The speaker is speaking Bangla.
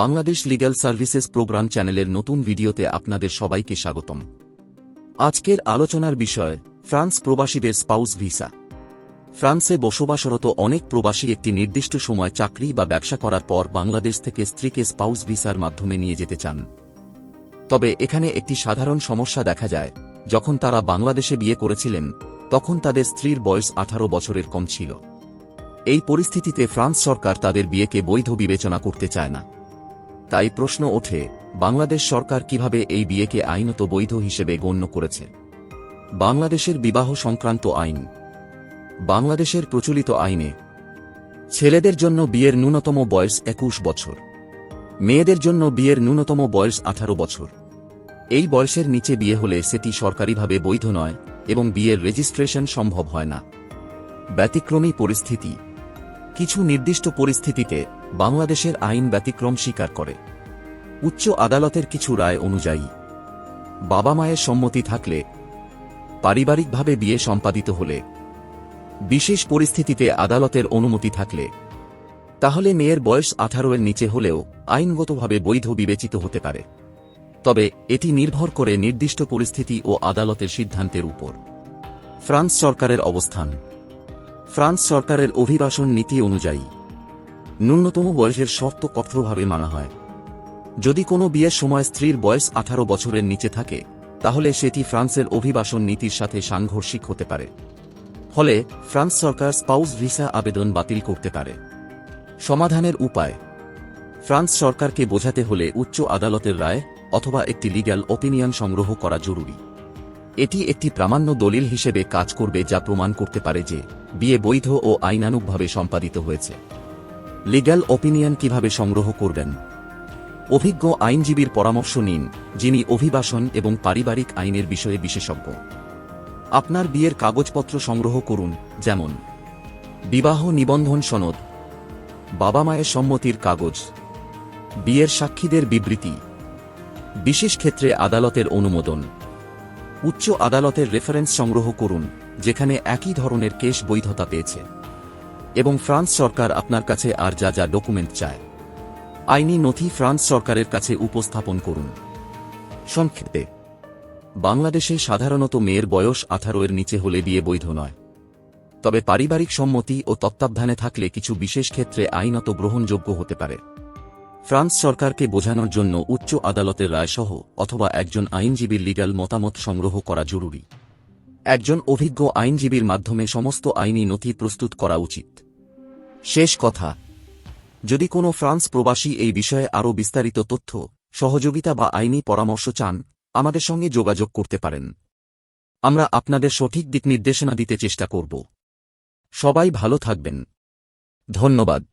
বাংলাদেশ লিগ্যাল সার্ভিসেস প্রোগ্রাম চ্যানেলের নতুন ভিডিওতে আপনাদের সবাইকে স্বাগতম। আজকের আলোচনার বিষয়, ফ্রান্স প্রবাসীদের স্পাউস ভিসা। ফ্রান্সে বসবাসরত অনেক প্রবাসী একটি নির্দিষ্ট সময় চাকরি বা ব্যবসা করার পর বাংলাদেশ থেকে স্ত্রীকে স্পাউস ভিসার মাধ্যমে নিয়ে যেতে চান। তবে এখানে একটি সাধারণ সমস্যা দেখা যায়, যখন তারা বাংলাদেশে বিয়ে করেছিলেন, তখন তাদের স্ত্রীর বয়স আঠারো বছরের কম ছিল। এই পরিস্থিতিতে ফ্রান্স সরকার তাদের বিয়েকে বৈধ বিবেচনা করতে চায় না। তাই প্রশ্ন ওঠে, বাংলাদেশ সরকার কীভাবে এই বিয়েকে আইনত বৈধ হিসেবে গণ্য করেছে? বাংলাদেশের বিবাহ সংক্রান্ত আইন। বাংলাদেশের প্রচলিত আইনে, ছেলেদের জন্য বিয়ের ন্যূনতম বয়স একুশ বছর। মেয়েদের জন্য বিয়ের ন্যূনতম বয়স আঠারো বছর। এই বয়সের নিচে বিয়ে হলে সেটি সরকারিভাবে বৈধ নয় এবং বিয়ের রেজিস্ট্রেশন সম্ভব হয় না। ব্যতিক্রমী পরিস্থিতি। কিছু নির্দিষ্ট পরিস্থিতিতে বাংলাদেশের আইন ব্যতিক্রম স্বীকার করে। উচ্চ আদালতের কিছু রায় অনুযায়ী, বাবা মায়ের সম্মতি থাকলে পারিবারিকভাবে বিয়ে সম্পাদিত হলে, বিশেষ পরিস্থিতিতে আদালতের অনুমতি থাকলে, তাহলে মেয়ের বয়স আঠারো এর নিচে হলেও আইনগতভাবে বৈধ বিবেচিত হতে পারে। তবে এটি নির্ভর করে নির্দিষ্ট পরিস্থিতি ও আদালতের সিদ্ধান্তের উপর। ফ্রান্স সরকারের অবস্থান ফ্রান্স সরকারের অভিবাসন নীতি অনুযায়ী, ন্যূনতম বয়সের শর্ত কঠোরভাবে মানা হয়। যদি কোনো বিয়ের সময় স্ত্রীর বয়স আঠারো বছরের নিচে থাকে, তাহলে সেটি ফ্রান্সের অভিবাসন নীতির সাথে সাংঘর্ষিক হতে পারে। ফলে ফ্রান্স সরকার স্পাউস ভিসা আবেদন বাতিল করতে পারে। সমাধানের উপায়, ফ্রান্স সরকারকে বোঝাতে হলে উচ্চ আদালতের রায় অথবা একটি লিগ্যাল ওপিনিয়ন সংগ্রহ করা জরুরি। এটি একটি প্রামাণ্য দলিল হিসেবে কাজ করবে যা প্রমাণ করতে পারে যে বিয়ে বৈধ ও আইনানুকভাবে সম্পাদিত হয়েছে। লিগ্যাল ওপিনিয়ন কীভাবে সংগ্রহ করবেন? অভিজ্ঞ আইনজীবীর পরামর্শ নিন, যিনি অভিবাসন এবং পারিবারিক আইনের বিষয়ে বিশেষজ্ঞ। আপনার বিয়ের কাগজপত্র সংগ্রহ করুন, যেমন, বিবাহ নিবন্ধন সনদ, বাবা মায়ের সম্মতির কাগজ, বিয়ের সাক্ষীদের বিবৃতি, বিশেষ ক্ষেত্রে আদালতের অনুমোদন। উচ্চ আদালতের রেফারেন্স সংগ্রহ করুন, যেখানে একই ধরনের কেস বৈধতা পেয়েছে। এবং ফ্রান্স সরকার আপনার কাছে আর যা যা ডকুমেন্ট চায়। আইনি নথি ফ্রান্স সরকারের কাছে উপস্থাপন করুন। সংক্ষেপে, বাংলাদেশে সাধারণত মেয়ের বয়স আঠারো এর নিচে হলে বিয়ে বৈধ নয়। তবে পারিবারিক সম্মতি ও তত্ত্বাবধানে থাকলে কিছু বিশেষ ক্ষেত্রে আইনত গ্রহণযোগ্য হতে পারে। ফ্রান্স সরকারকে বোঝানোর জন্য উচ্চ আদালতের রায়সহ অথবা একজন আইনজীবীর লিগাল মতামত সংগ্রহ করা জরুরি। একজন অভিজ্ঞ আইনজীবীর মাধ্যমে সমস্ত আইনি নথি প্রস্তুত করা উচিত। শেষ কথা, যদি কোনো ফ্রান্স প্রবাসী এই বিষয়ে আরও বিস্তারিত তথ্য, সহযোগিতা বা আইনি পরামর্শ চান, আমাদের সঙ্গে যোগাযোগ করতে পারেন। আমরা আপনাদের সঠিক দিক নির্দেশনা দিতে চেষ্টা করব। সবাই ভালো থাকবেন। ধন্যবাদ।